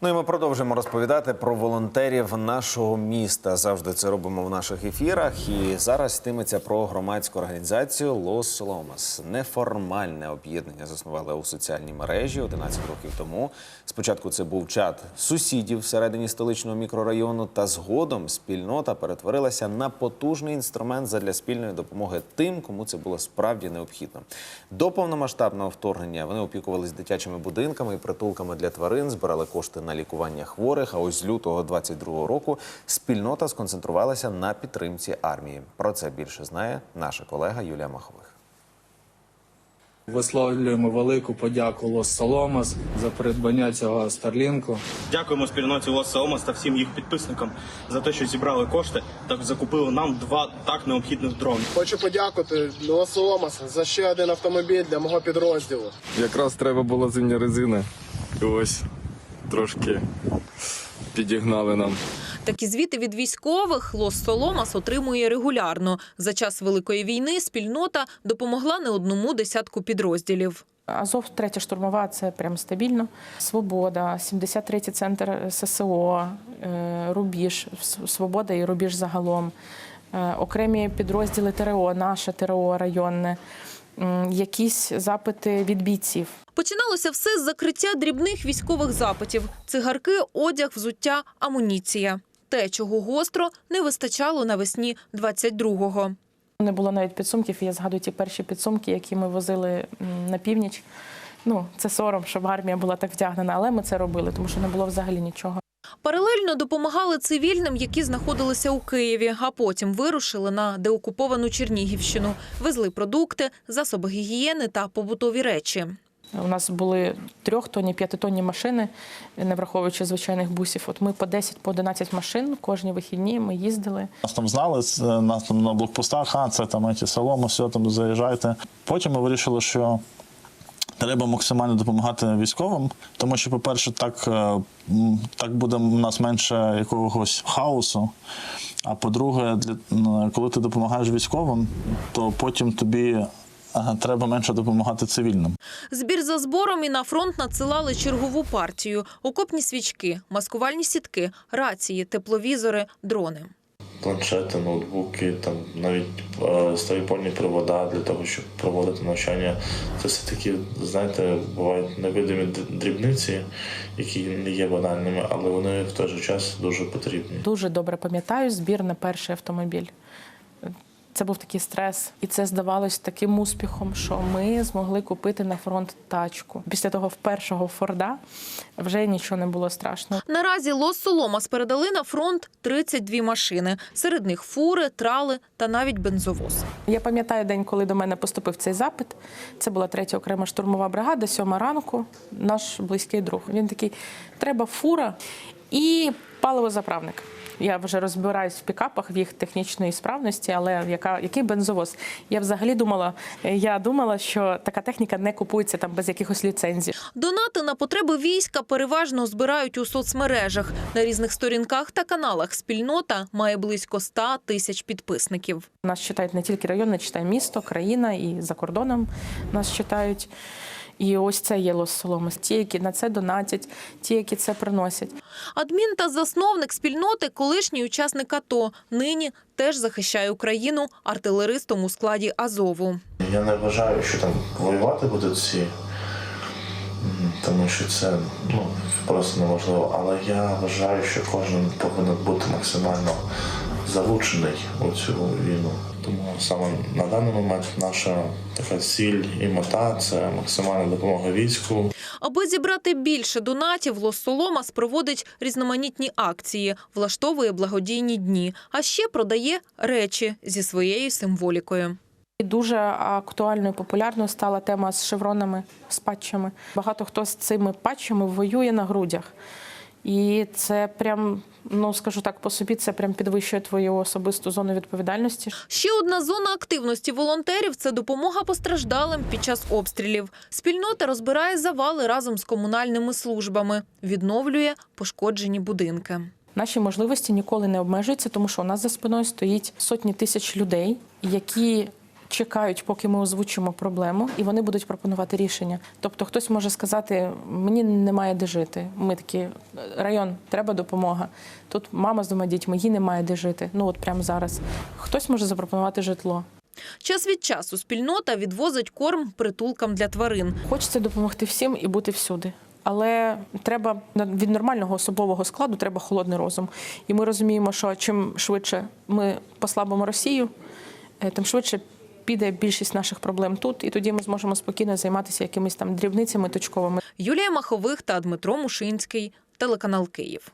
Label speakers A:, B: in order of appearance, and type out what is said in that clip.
A: Ну і ми продовжуємо розповідати про волонтерів нашого міста. Завжди це робимо в наших ефірах. І зараз йтиметься про громадську організацію Лос Соломас. Неформальне об'єднання заснували у соціальній мережі 11 років тому. Спочатку це був чат сусідів всередині столичного мікрорайону, та згодом спільнота перетворилася на потужний інструмент задля спільної допомоги тим, кому це було справді необхідно. До повномасштабного вторгнення вони опікувались дитячими будинками і притулками для тварин, збирали кошти на лікування хворих. А ось з лютого 22-го року спільнота сконцентрувалася на підтримці армії. Про це більше знає наша колега Юлія Махових.
B: Висловлюємо велику подяку Лос Соломас за придбання цього старлінку.
C: Дякуємо спільноті Лос Соломас та всім їх підписникам за те, що зібрали кошти та закупили нам два так необхідних дрони.
D: Хочу подякувати Лосоломас за ще один автомобіль для мого підрозділу.
E: Якраз треба було зимня резина. І ось трошки підігнали нам.
F: Такі звіти від військових Лос Соломас отримує регулярно. За час великої війни спільнота допомогла не одному десятку підрозділів.
G: Азов, третя штурмова, це прям стабільно. Свобода, 73-й центр ССО, е, Рубіж, Свобода і Рубіж загалом. Е, Окремі підрозділи ТРО, наше ТРО районне, якісь запити від бійців.
F: Починалося все з закриття дрібних військових запитів: цигарки, одяг, взуття, амуніція. Те, чого гостро не вистачало навесні 22-го.
G: Не було навіть підсумків. Я згадую ті перші підсумки, які ми возили на північ. Ну, це сором, щоб армія була так вдягнена, але ми це робили, тому що не було взагалі нічого.
F: Паралельно допомагали цивільним, які знаходилися у Києві, а потім вирушили на деокуповану Чернігівщину, везли продукти, засоби гігієни та побутові речі.
G: У нас були трьохтонні, п'ятитонні машини, не враховуючи звичайних бусів. От ми по 10, по 11 машин кожні вихідні ми їздили.
H: Нас там знали, з- нас там на блокпостах, а це там ці соломи, все там заїжджайте. Потім ми вирішили, що треба максимально допомагати військовим, тому що, по-перше, так, е, так буде у нас менше якогось хаосу. А по-друге, для, коли ти допомагаєш військовим, то потім тобі е, треба менше допомагати цивільним.
F: Збір за збором і на фронт надсилали чергову партію: окопні свічки, маскувальні сітки, рації, тепловізори, дрони.
I: Планшети, ноутбуки, там навіть е, привода провода для того, щоб проводити навчання. Це все такі, знаєте, бувають невидимі дрібниці, які не є банальними, але вони в той же час дуже потрібні.
G: Дуже добре пам'ятаю збір на перший автомобіль. Це був такий стрес, і це здавалось таким успіхом, що ми змогли купити на фронт тачку. Після того в першого Форда вже нічого не було страшно.
F: Наразі Лос Соломас передали на фронт 32 машини. Серед них фури, трали та навіть бензовоз.
G: Я пам'ятаю день, коли до мене поступив цей запит. Це була третя окрема штурмова бригада, сьома ранку. Наш близький друг. Він такий: треба фура і паливозаправник. Я вже розбираюсь в пікапах в їх технічної справності, але яка який бензовоз? Я взагалі думала, я думала, що така техніка не купується там без якихось ліцензій.
F: Донати на потреби війська переважно збирають у соцмережах. На різних сторінках та каналах спільнота має близько 100 тисяч підписників.
G: Нас читають не тільки район, не читає місто, країна і за кордоном нас читають. І ось це є Лос Соломас. Ті, які на це донатять, ті, які це приносять.
F: Адмін та засновник спільноти, колишній учасник АТО, нині теж захищає Україну артилеристом у складі Азову.
I: Я не вважаю, що там воювати будуть всі, тому що це ну, просто неможливо. Але я вважаю, що кожен повинен бути максимально залучений у цю війну. Тому саме на даний момент наша така ціль і мета це максимальна допомога війську.
F: Аби зібрати більше донатів, Лос Соломас проводить різноманітні акції, влаштовує благодійні дні, а ще продає речі зі своєю символікою.
G: Дуже актуальною, популярною стала тема з шевронами, з патчами. Багато хто з цими патчами воює на грудях. І це прям, ну скажу так, по собі це прям підвищує твою особисту зону відповідальності.
F: Ще одна зона активності волонтерів це допомога постраждалим під час обстрілів. Спільнота розбирає завали разом з комунальними службами, відновлює пошкоджені будинки.
G: Наші можливості ніколи не обмежуються, тому що у нас за спиною стоїть сотні тисяч людей, які чекають, поки ми озвучимо проблему, і вони будуть пропонувати рішення. Тобто, хтось може сказати: мені немає де жити. Ми такі район, треба допомога. Тут мама з двома дітьми, їй немає де жити. Ну от прямо зараз. Хтось може запропонувати житло.
F: Час від часу спільнота відвозить корм притулкам для тварин.
G: Хочеться допомогти всім і бути всюди. Але треба від нормального особового складу треба холодний розум. І ми розуміємо, що чим швидше ми послабимо Росію, е, тим швидше піде більшість наших проблем тут, і тоді ми зможемо спокійно займатися якимись там дрібницями точковими.
F: Юлія Махових та Дмитро Мушинський, телеканал Київ.